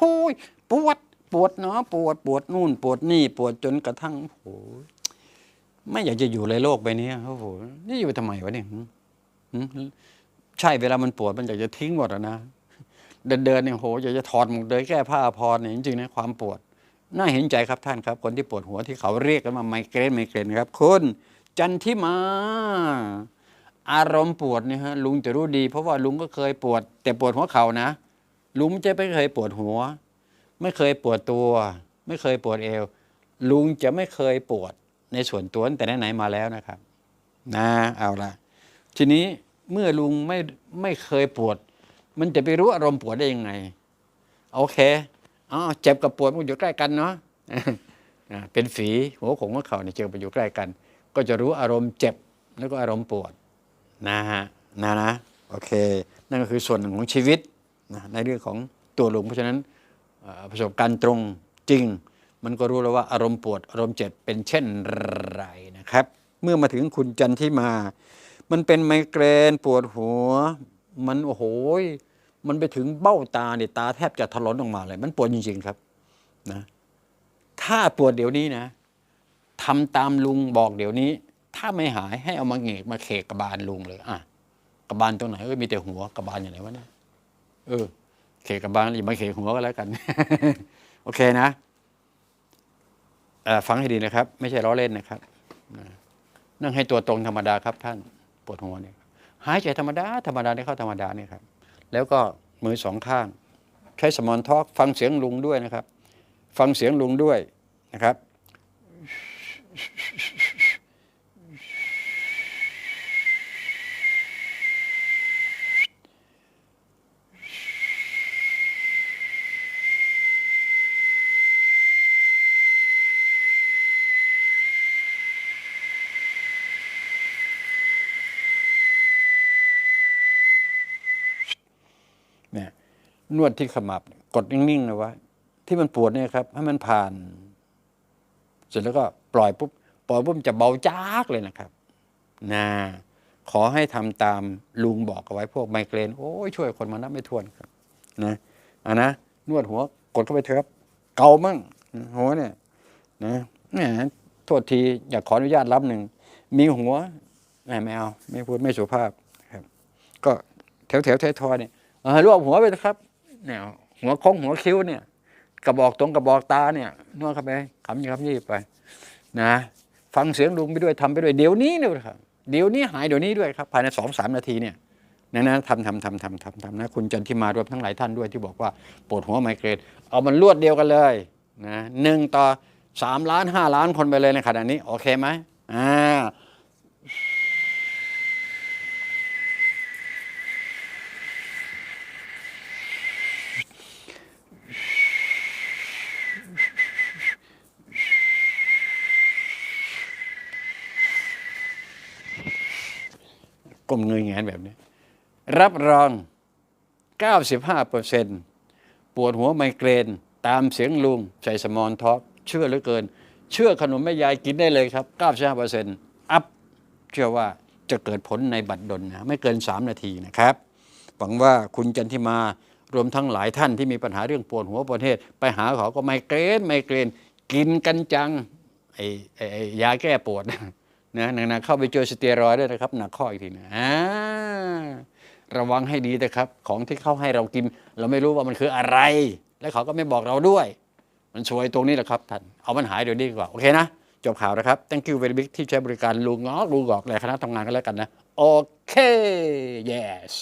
โอ้ยปวด ปวดเนาะปวดปวดนู่น ปวดนี่ ปวดจนกระทั่งโอ้ยไม่อยากจะอยู่ในโลกใบนี้โอ้โหนี่อยู่ทำไมวะเนี่ยใช่เวลามันปวดมันอยากจะทิ้งหมดนะเดินเดินเนี่ยโหอยากจะถอดหมดเลยแก้ผ้าพรเนี่ยจริงๆนะความปวด น่าเห็นใจครับท่านครับ คนที่ปวดหัวที่เขาเรียกกันมาไมเกรนไมเกรนครับคุณจันทิมา อารมณ์ปวดเนี่ยฮะลุงจะรู้ดี เพราะว่าลุงก็เคยปวด แต่ปวดหัวเข่านะ ลุงจะไม่เคยปวดหัว ไม่เคยปวดตัว ไม่เคยปวดเอว ลุงจะไม่เคยปวดในส่วนตัวแต่ไหนมาแล้วนะครับ นะเอาละทีนี้เมื่อลุงไม่ไม่เคยปวด มันจะไปรู้อารมณ์ปวดได้ยังไง โอเคอ๋อเจ็บกับปวดมันอยู่ใกล้กันเนาะอ่าเป็นฝีหัวของหัวเข่าเนี่ยเจอไปอยู่ใกล้กัน ก็จะรู้อารมณ์เจ็บแล้วก็อารมณ์ปวดนะฮะนะนะโอเค นั่นก็คือส่วนหนึ่งของชีวิต นะในเรื่องของตัวลุง เพราะฉะนั้นประสบการณ์ตรงจริง มันก็รู้แล้วว่าอารมณ์ปวดอารมณ์เจ็บเป็นเช่นไรนะครับ เมื่อมาถึงคุณจันที่มา มันเป็นไมเกรนปวดหัว มันโอ้โหมันไปถึงเบ้าตาเนี่ยตาแทบจะถลนออกมาเลย มันปวดจริง ๆ ครับนะถ้าปวดเดี๋ยวนี้นะทำตามลุงบอกเดี๋ยวนี้ ถ้าไม่หายให้เอามาเหงกมาเขกกระบาลลุงเลยอะกระบาลตรงไหนเอ้ยมีแต่หัวกระบาลอย่างไหนวะเนี่ย เออ เขกกระบาลอย่ามาเขกหัวก็แล้วกัน โอเคนะฟังให้ดีนะครับ ไม่ใช่ล้อเล่นนะครับ นั่งให้ตัวตรงธรรมดาครับ ท่านปวดหัวเนี่ยหายใจธรรมดาธรรมดาได้เข้าธรรมดาเนี่ยครับ แล้วก็มือสองข้าง ใช้สมอนทอกฟังเสียงลุงด้วยนะครับ ฟังเสียงลุงด้วยนะครับ เนี่ย นวดที่ขมับ กดนิ่งๆเลยว่าที่มันปวดเนี่ยครับ ให้มันผ่าน เสร็จแล้วก็ปล่อยปุ๊บปล่อยปุ๊บจะเบาจากเลยนะครับนะขอให้ทำตามลุงบอกเอาไว้พวกไมเกรนโอ้ยช่วยคนมานับไม่ถ้วนครับ นะอะนะนวดหัวกดเข้าไปเถอะครับ เกามั่งหัวเนี่ยนะแหมโทษทีอยากขออนุญาตรับหนึ่ง มีหัวแหมไม่เอา ไม่พูดไม่สุภาพครับ ก็แถวแถวๆท้ายทอยเนี่ยเออรวบหัวไปนะครับ เนี่ยหัวโค้งหัวคิ้วเนี่ย กระบอกตรงกระบอกตาเนี่ยนวดเข้าไปคำยี่คำยี่ไป นะ ฟังเสียงลุงไปด้วยทำไปด้วยเดี๋ยวนี้เลยครับเดี๋ยวนี้หายเดี๋ยวนี้ด้วยครับภายในสองสามนาทีเนี่ยนะนะทำทำทำทำทำทำนะคุณจันทิมารวมทั้งหลายท่านด้วยที่บอกว่าปวดหัวไมเกรนเอามันรวดเดียวกันเลยนะหนึ่งต่อสามล้านห้าล้านคนไปเลยในขณะนี้ โอเคไหมอ่า ก้มเงยแงนแบบนี้ รับรอง 95%ปวดหัวไมเกรน ตามเสียงลุงใส่สมอนท็อกเชื่อเหลือเกิน เชื่อขนมแม่ยายกินได้เลยครับ 95%อัพเชื่อว่าจะเกิดผลในบัดดลนะไม่เกิน 3 นาทีนะครับ หวังว่าคุณจันทิมารวมทั้งหลายท่านที่มีปัญหาเรื่องปวดหัวปวดเหตุไปหาเขาก็ไมเกรนไมเกรนกินกันจังไอ้ไอ้ยาแก้ปวด นะหนักๆเข้าไปเจอสเตียรอยด์ด้วยนะครับหนักข้ออีกทีนะอ่าระวังให้ดีนะครับ ของที่เขาให้เรากิน เราไม่รู้ว่ามันคืออะไร และเขาก็ไม่บอกเราด้วย มันช่วยตรงนี้แหละครับท่านเอามันหายเดี๋ยวนี้ดีกว่า โอเคนะ จบข่าวนะครับ thank you very big ที่ใช้บริการลุงงอกลุงกอกและคณะทำงานกันแล้วกันนะ โอเค yes